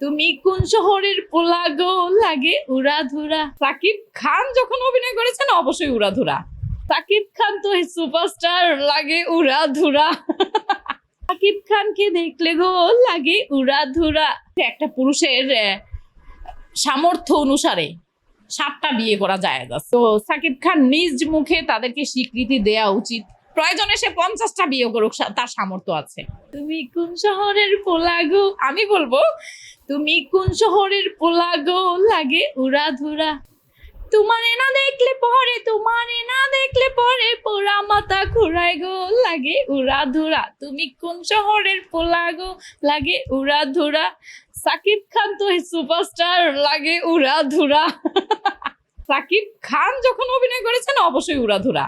তুমি কোন শহরের পোলা গো লাগে? উড়াধুরা। সাকিব খান যখন অভিনয় করেছেন, অবশ্যই উড়াধুরা। সাকিব খান তো সুপারস্টার, লাগে উড়াধুরা। সাকিব খানকে দেখলে গো, লাগে উড়াধুরা। একটা পুরুষের সামর্থ্য অনুসারে সাতটা বিয়ে করা যায়। তো সাকিব খান নিজ মুখে তাদেরকে স্বীকৃতি দেওয়া উচিত। প্রয়োজনে সে পঞ্চাশটা বিয়ে করুক তার সামর্থ্য আছে। তুমি কোন শহরের পোলাগো? আমি বলব তুমি কোন শহরের পোলাগো লাগে উড়াধুরা? তোমারে না দেখলে পরে তোমারে না দেখলে পরে পোড়া মাথা ঘুরাই গো লাগে উড়াধুরা। তুমি কোন শহরের পোলাগো লাগে উড়াধুরা? সাকিব খান তো সুপারস্টার লাগে উড়াধুরা। সাকিব খান যখন অভিনয় করেছেন অবশ্যই উড়াধুরা।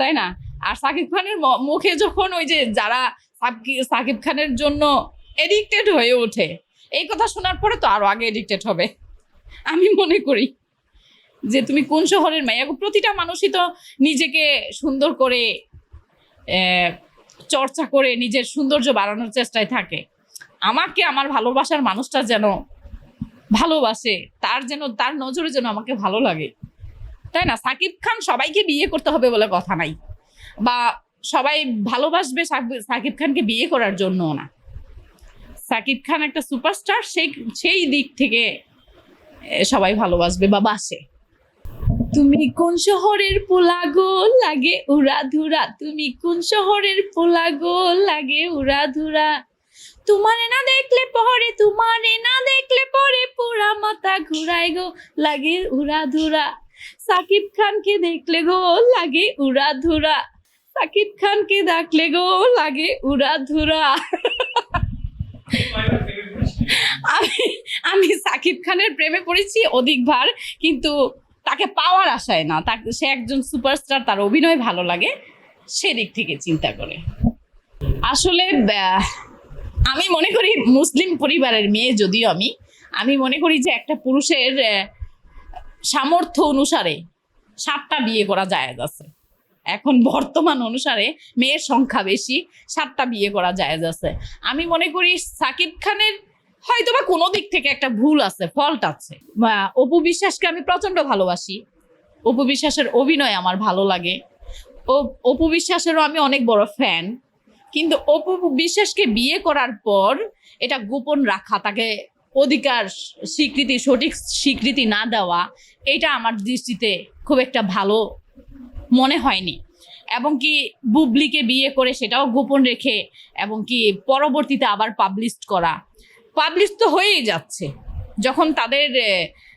তাই না? আর সাকিব খানের মুখে যখন ওই যে যারা সাকি- সাকিব খানের জন্য এডিক্টেড হয়ে ওঠে, এই কথা শোনার পরে তো আরও আগে এডিক্টেড হবে। আমি মনে করি যে তুমি কোন শহরের মাইয়া গো? প্রতিটা মানুষই তো নিজেকে সুন্দর করে চর্চা করে নিজের সৌন্দর্য বাড়ানোর চেষ্টায় থাকে। আমাকে, আমার ভালোবাসার মানুষটা যেন ভালোবাসে, তার যেন, তার নজরে যেন আমাকে ভালো লাগে। তাই না? সাকিব খান সবাইকে বিয়ে করতে হবে বলে কথা নাই। বা সবাই ভালোবাসবে সাকিব- খানকে বিয়ে করার জন্য না। সাকিব খান একটা সুপারস্টার সেই সেই দিক থেকে সবাই ভালোবাসবে বা বাসে। তুমি কোন শহরের পোলা পোলাগো লাগে উড়াধুরা। তুমি কোন শহরের পোলা পোলাগো লাগে উড়াধুরা। তোমারে না দেখলে পরে, তোমারে না দেখলে পরে পুরা মাথা ঘুরায় গো। লাগে উড়াধুরা। সাকিব খানকে দেখলে গো, লাগে উড়াধুরা। সাকিব খানকে ডাকলে গো লাগে উড়া ধুরা। আমি আমি সাকিব খানের প্রেমে পড়েছি অধিকবার কিন্তু তাকে পাওয়ার আশায় না। তাকে, সে একজন সুপারস্টার, তার অভিনয় ভালো লাগে, সেদিক থেকে চিন্তা করে। আসলে আমি মনে করি মুসলিম পরিবারের মেয়ে যদিও আমি আমি মনে করি যে একটা পুরুষের সামর্থ্য অনুসারে সাতটা বিয়ে করা যায় আছে। এখন বর্তমান অনুসারে মেয়ের সংখ্যা বেশি, সাতটা বিয়ে করা জায়েজ আছে। আমি মনে করি সাকিব খানের হয়তো বা কোনো দিক থেকে একটা ভুল আছে ফল্ট আছে। অপু বিশ্বাসকে আমি প্রচণ্ড ভালোবাসি। অপু বিশ্বাসের অভিনয় আমার ভালো লাগে। ও, অপু বিশ্বাসেরও আমি অনেক বড় ফ্যান কিন্তু অপু বিশ্বাসকে বিয়ে করার পর এটা গোপন রাখা, তাকে অধিকার, স্বীকৃতি, সঠিক স্বীকৃতি না দেওয়া, এটা আমার দৃষ্টিতে খুব একটা ভালো মনে হয়নি। এবং কি বুবলিকে বিয়ে করে সেটাও গোপন রেখে এবং কি পরবর্তীতে আবার পাবলিশ করা। পাবলিশ তো হয়েই যাচ্ছে। যখন তাদের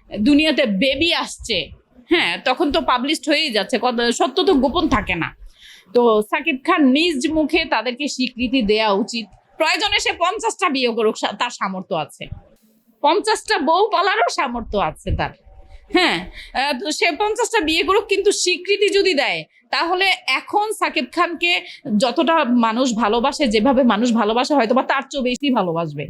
দুনিয়াতে বেবি আসছে হ্যাঁ তখন তো পাবলিশড হয়েই যাচ্ছে। সত্য তো গোপন থাকে না। তো সাকিব খান নিজ মুখে তাদেরকে স্বীকৃতি দেওয়া উচিত। প্রয়োজনে সে পঞ্চাশটা বিয়ে করুক তার সামর্থ্য আছে। পঞ্চাশটা বউ পালারও সামর্থ্য আছে তার। হ্যাঁ সে পঞ্চাশটা বিয়ে করুক, কিন্তু স্বীকৃতি যদি দেয়, তাহলে এখন সাকিব খানকে যতটা মানুষ ভালোবাসে, যেভাবে মানুষ ভালোবাসে হয়তো বা তার চেয়েও বেশি ভালোবাসবে।